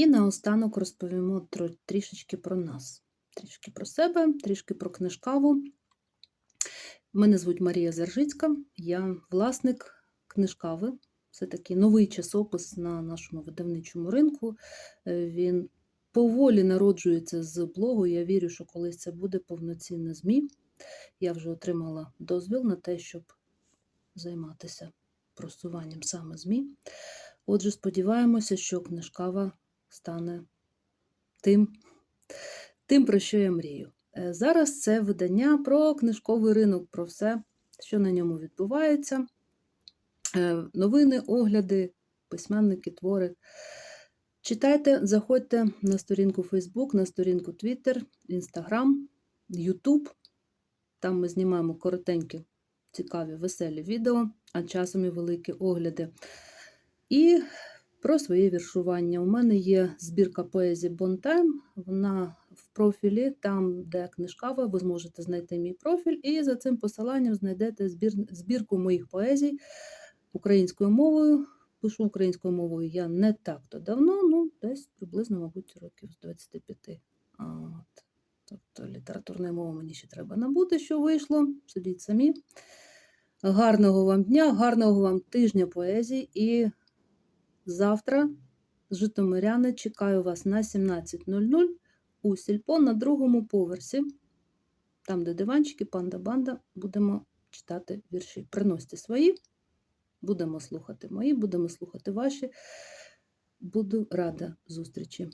І наостанок розповімо трішечки про нас. Трішки про себе, трішки про книжкаву. Мене звуть Марія Зержицька, я власник книжкави. Це такий новий часопис на нашому видавничому ринку. Е, Він поволі народжується з блогу. Я вірю, що колись це буде повноцінне ЗМІ. Я вже отримала дозвіл на те, щоб займатися просуванням саме ЗМІ. Отже, сподіваємося, що книжкава стане тим, тим, про що я мрію. Е, Зараз це видання про книжковий ринок, про все, що на ньому відбувається. Е, Новини, огляди, письменники, твори. Читайте, заходьте на сторінку Facebook, на сторінку Twitter, Instagram, YouTube. Там ми знімаємо коротенькі, цікаві, веселі відео, а часом і великі огляди. І про своє віршування. У мене є збірка поезії Бонтайм. Вона в профілі, там, де книжкава, ви зможете знайти мій профіль, і за цим посиланням знайдете збір, збірку моїх поезій українською мовою. Пишу українською мовою я не так то давно, ну, десь приблизно, мабуть, років з 25. От. Тобто літературної мови мені ще треба набути, що вийшло. Судіть самі. Гарного вам дня, гарного вам тижня поезії і завтра Житомиряни чекаю вас на 17.00 у сільпо на другому поверсі. Там, де диванчики, панда-банда, будемо читати вірші. Приносьте свої, будемо слухати мої, будемо слухати ваші. Буду рада зустрічі.